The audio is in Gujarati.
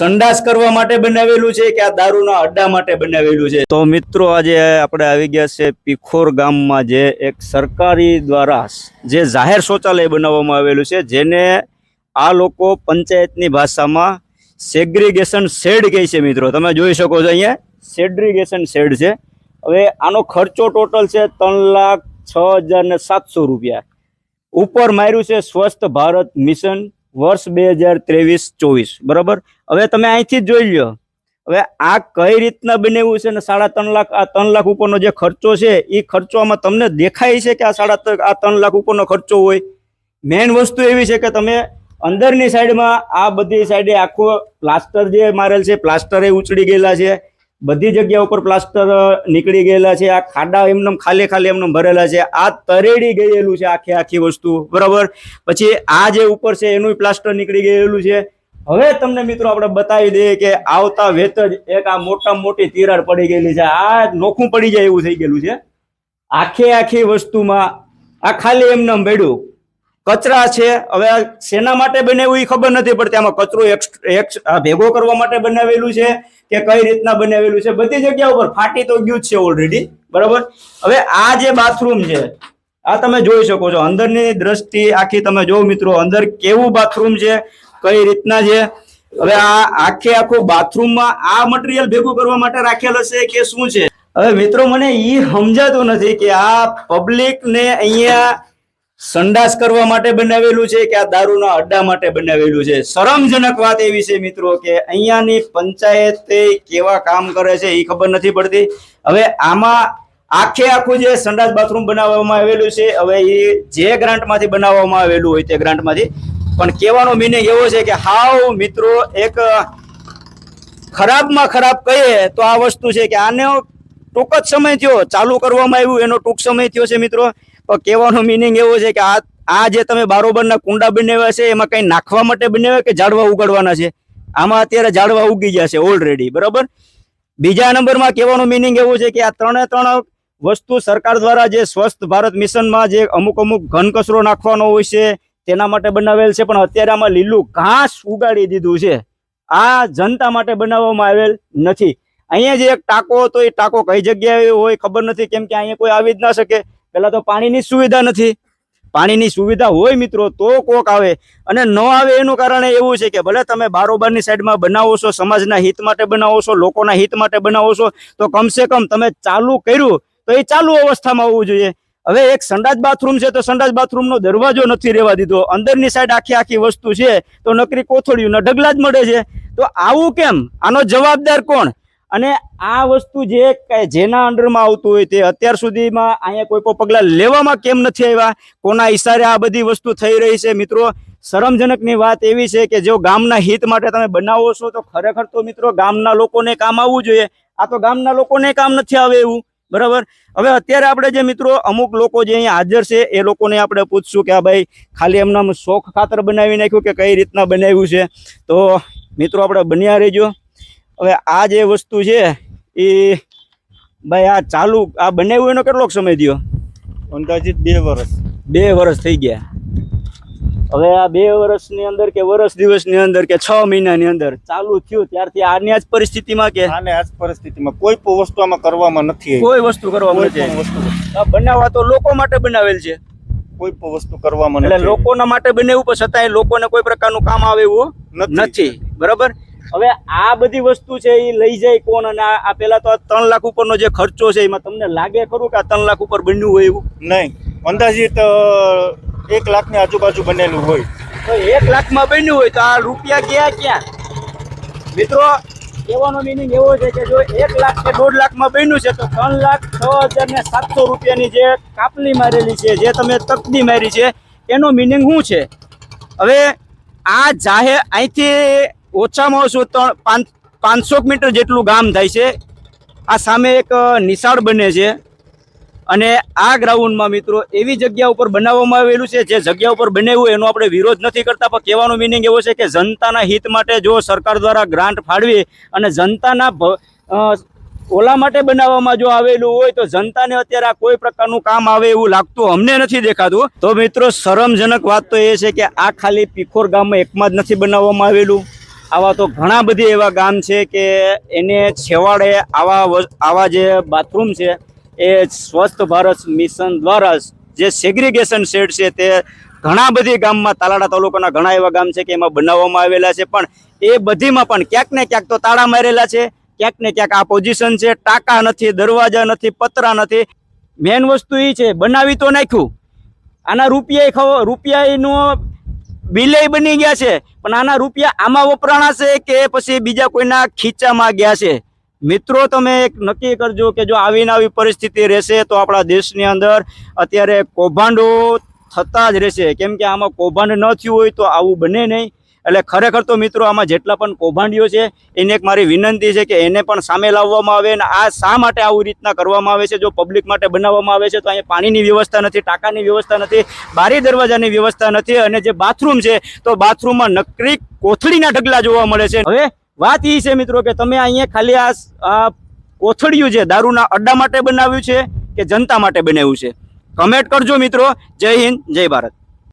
સંડાસ કરવા માટે બનાવેલું છે કે આ દારૂના અડ્ડા માટે બનાવેલું છે? તો મિત્રો, આજે આપણે આવી ગયા છે પીખોર ગામમાં જે એક સરકારી દ્વારા જે જાહેર શૌચાલય બનાવવામાં આવેલું છે, જેને આ લોકો પંચાયતની ભાષામાં સેગ્રીગેશન શેડ કહે છે મિત્રો. તમે જોઈ શકો છો અહીંયા સેગ્રીગેશન શેડ છે. હવે આનો ખર્ચો ટોટલ છે ત્રણ લાખ છ હજાર ને સાતસો રૂપિયા. ઉપર માર્યું છે સ્વસ્થ ભારત મિશન. વર્ષ બે હજાર ત્રેવીસ, ચોવીસ. બરાબર? હવે તમે અહીંથી જોઈ લો હવે આ કઈ રીતના બનાવ્યું છે ને સાડા ત્રણ લાખ, આ ત્રણ લાખ ઉપરનો જે ખર્ચો છે, એ ખર્ચો આમાં તમને દેખાય છે કે આ સાડા આ ત્રણ લાખ ઉપરનો ખર્ચો હોય? મેઇન વસ્તુ એવી છે કે તમે અંદરની સાઈડમાં આ બધી સાઈડે આખો પ્લાસ્ટર જે મારેલ છે, પ્લાસ્ટર એ ઉચડી ગયેલા છે. બધી જગ્યા ઉપર પ્લાસ્ટર નીકળી ગયેલા છે. આ ખાડા એમને ખાલી ખાલી એમને ભરેલા છે. આ તરેડી ગયેલું છે આખી આખી વસ્તુ. બરાબર? પછી આ જે ઉપર છે એનું પ્લાસ્ટર નીકળી ગયેલું છે. હવે તમને મિત્રો આપણે બતાવી દઈએ કે આવતા વેત જ એક આ મોટા મોટી તિરાડ પડી ગયેલી છે. આ નોખું પડી જાય એવું થઈ ગયેલું છે. આખે આખી વસ્તુમાં આ ખાલી એમને એમ પડ્યું કચરા છે. હવે શેના માટે બનાવ્યું એ ખબર નથી પડતી આમાં કચરો ભેગો કરવા માટે બનાવેલું છે કે કઈ રીતના બનાવેલું છે. બધી જગ્યા ઉપર ફાટી તો ગયું જ છે ઓલરેડી બરાબર? હવે આ જે બાથરૂમ છે, આ તમે જોઈ શકો છો. અંદરની દ્રષ્ટિ આખી તમે જો મિત્રો, અંદર કેવું બાથરૂમ છે, કઈ રીતના છે. હવે આ આખે આખું બાથરૂમમાં આ મટીરિયલ ભેગું કરવા માટે રાખેલ હશે કે શું છે? હવે મિત્રો મને એ સમજાતું નથી કે આ પબ્લિકને અહીંયા સંડાસ કરવા માટે બનાવેલું છે કે આ દારૂના અડ્ડા માટે બનાવેલું છે? શરમજનક વાત એવી છે મિત્રો કે અહીંયાની પંચાયતે કેવા કામ કરે છે એ ખબર નથી પડતી. હવે આમાં આખે આખું જે સંડાસ બાથરૂમ બનાવવામાં આવેલું છે, હવે એ જે ગ્રાન્ટમાંથી બનાવવામાં આવેલું હોય તે ગ્રાન્ટમાંથી. પણ કહેવાનો મિનિંગ એવો છે કે હાવ મિત્રો એક ખરાબમાં ખરાબ કહીએ તો આ વસ્તુ છે કે આને ટૂંક જ સમય થયો, ચાલુ કરવામાં આવ્યું, એનો ટૂંક સમય થયો છે મિત્રો. પણ કહેવાનો મિનિંગ એવો છે કે આ આ જે તમે બારોબરના કુંડા બનાવ્યા છે, એમાં કઈ નાખવા માટે બનાવ્યા કે ઝાડવા ઉગાડવાના છે? આમાં અત્યારે ઝાડવા ઉગી ગયા છે ઓલરેડી બરાબર? બીજા નંબરમાં કહેવાનો મિનિંગ એવું છે કે આ ત્રણે ત્રણ વસ્તુ સરકાર દ્વારા જે સ્વસ્થ ભારત મિશનમાં જે અમુક અમુક ઘન કચરો નાખવાનો હોય છે, તેના માટે બનાવેલ છે, પણ અત્યારે આમાં લીલું ઘાસ ઉગાડી દીધું છે. આ જનતા માટે બનાવવામાં આવેલ નથી. અહીંયા જે એક ટાંકો હતો, એ ટાંકો કઈ જગ્યાએ હોય ખબર નથી, કેમ કે અહીંયા કોઈ આવી જ ના શકે. પેલા તો પાણીની સુવિધા નથી. પાણીની સુવિધા હોય મિત્રો, તો કોક આવે. અને ન આવે એનું કારણ એવું છે કે ભલે તમે બારોબારની સાઈડમાં બનાવો છો, સમાજના હિત માટે બનાવો છો, લોકોના હિત માટે બનાવો છો, તો કમસે કમ તમે ચાલુ કર્યું તો એ ચાલુ અવસ્થામાં હોવું જોઈએ. હવે એક સંડાસ બાથરૂમ છે તો સંડાસ બાથરૂમનો દરવાજો નથી રહેવા દીધો. અંદરની સાઈડ આખી આખી વસ્તુ છે તો નકરી કોથળીયું ન ઢગલા જ મળે છે. તો આવું કેમ? આનો જવાબદાર કોણ? અને આ વસ્તુ જે જેના અંડરમાં આવતું હોય તે અત્યાર સુધીમાં અહીંયા કોઈ પણ પગલાં લેવામાં કેમ નથી આવ્યા? કોના ઈશારે આ બધી વસ્તુ થઈ રહી છે? મિત્રો, શરમજનકની વાત એવી છે કે જો ગામના હિત માટે તમે બનાવો છો, તો ખરેખર તો મિત્રો ગામના લોકોને કામ આવવું જોઈએ. આ તો ગામના લોકોને કામ નથી આવે એવું. બરાબર? હવે અત્યારે આપણે જે મિત્રો અમુક લોકો જે અહીંયા હાજર છે, એ લોકોને આપણે પૂછશું કે આ ભાઈ ખાલી એમના શોખ ખાતર બનાવી નાખ્યું કે કઈ રીતના બનાવ્યું છે? તો મિત્રો, આપણે બન્યા રહેજો. હવે આ જે વસ્તુ છે એ ભાઈ આ ચાલુ આ બનાવ્યું એનો કેટલોક સમય થયો? અંદાજિત બે વર્ષ બે વર્ષ થઈ ગયા. હવે આ બે વર્ષની અંદર કે વર્ષ દિવસની અંદર કે છ મહિનાની અંદર ચાલુ થયું ત્યારથી આની આજ પરિસ્થિતિમાં કે? આને આજ પરિસ્થિતિમાં કોઈ પણ વસ્તુ આમાં કરવામાં નથી કોઈ વસ્તુ કરવામાં નથી આ બનાવવા તો લોકો માટે બનાવેલ છે. કોઈ પણ વસ્તુ કરવામાં એટલે લોકોના માટે બનાવ્યું પણ છતાંય લોકોને કોઈ પ્રકારનું કામ આવે એવું નથી. નથી. બરાબર? હવે આ બધી વસ્તુ છે એ લઈ જાય કોણ અને આ પેલા તો આ ત્રણ લાખ ઉપરનો જે ખર્ચો છે એમાં તમને લાગે ખરું કે આ ત્રણ લાખ ઉપર બન્યું હોય એવું? નહીં. અંદાજિત એક લાખની આજુબાજુ બનેલું હોય. તો એક લાખમાં બન્યું હોય તો આ રૂપિયા ગયા ક્યાં? મિત્રો કહેવાનો મિનિંગ એવો છે કે જો એક લાખ કે દોઢ લાખમાં બન્યું છે તો ત્રણ લાખ છ હજાર ને સાતસો રૂપિયાની જે કાપલી મારેલી છે જે તમે તકદી મારી છે એનો મિનિંગ શું છે? હવે આ જાહેર અહીંથી ઓછામાં ઓછું ત્રણ પાંચ પાંચસો મીટર જેટલું ગામ થાય છે. આ સામે એક નિશાળ બને છે. અને આ ગ્રાઉન્ડમાં મિત્રો એવી જગ્યા ઉપર બનાવવામાં આવેલું છે જે જગ્યા ઉપર બનાવ્યું એનો આપણે વિરોધ નથી કરતા, પણ કહેવાનો મિનિંગ એવો છે કે જનતાના હિત માટે જો સરકાર દ્વારા ગ્રાન્ટ ફાળવી અને જનતાના ઓલા માટે બનાવવામાં જો આવેલું હોય તો જનતાને અત્યારે આ કોઈ પ્રકારનું કામ આવે એવું લાગતું અમને નથી દેખાતું. તો મિત્રો શરમજનક વાત તો એ છે કે આ ખાલી પીખોર ગામમાં એકમાં જ નથી બનાવવામાં આવેલું. આવા તો ઘણા બધી એવા ગામ છે કે એને છેવાડે આવા આવા જે બાથરૂમ છે, એ સ્વસ્થ ભારત મિશન દ્વારા જે સેગ્રીગેશન શેડ છે તે ઘણા બધી ગામમાં તાલાડા તાલુકાના ઘણા એવા ગામ છે કે એમાં બનાવવામાં આવેલા છે. પણ એ બધીમાં પણ ક્યાંક ને ક્યાંક તો તાળા મારેલા છે, ક્યાંક ને ક્યાંક આ પોઝિશન છે, ટાંકા નથી, દરવાજા નથી, પતરા નથી. મેન વસ્તુ એ છે, બનાવી તો નાખ્યું. આના રૂપિયા રૂપિયાનો બિલે બની ગયા છે. પણ આના રૂપિયા આમાં વપરાણા છે કે પછી બીજા કોઈના ખીચામાં ગયા છે? મિત્રો, તમે એક નક્કી કરજો કે જો આવીને આવી પરિસ્થિતિ રહેશે તો આપણા દેશની અંદર અત્યારે કૌભાંડો થતા જ રહેશે. કેમ કે આમાં કૌભાંડ ન થયું હોય તો આવું બને નહીં. એટલે ખરેખર તો મિત્રો આમાં જેટલા પણ કૌભાંડીઓ છે, એને એક મારી વિનંતી છે કે એને પણ સામે લાવવામાં આવે અને આ શા માટે આવી રીતના કરવામાં આવે છે, જો પબ્લિક માટે બનાવવામાં આવે છે, તો અહીંયા પાણીની વ્યવસ્થા નથી, ટાંકાની વ્યવસ્થા નથી, બારી દરવાજાની વ્યવસ્થા નથી અને જે બાથરૂમ છે, તો બાથરૂમમાં નકરી કોથળીના ઢગલા જોવા મળે છે. હવે વાત એ છે મિત્રો કે તમે અહીંયા ખાલી આ કોથળીયું છે દારૂના અડ્ડા માટે બનાવ્યું છે કે જનતા માટે બનાવ્યું છે? કમેન્ટ કરજો મિત્રો. જય હિન્દ, જય ભારત.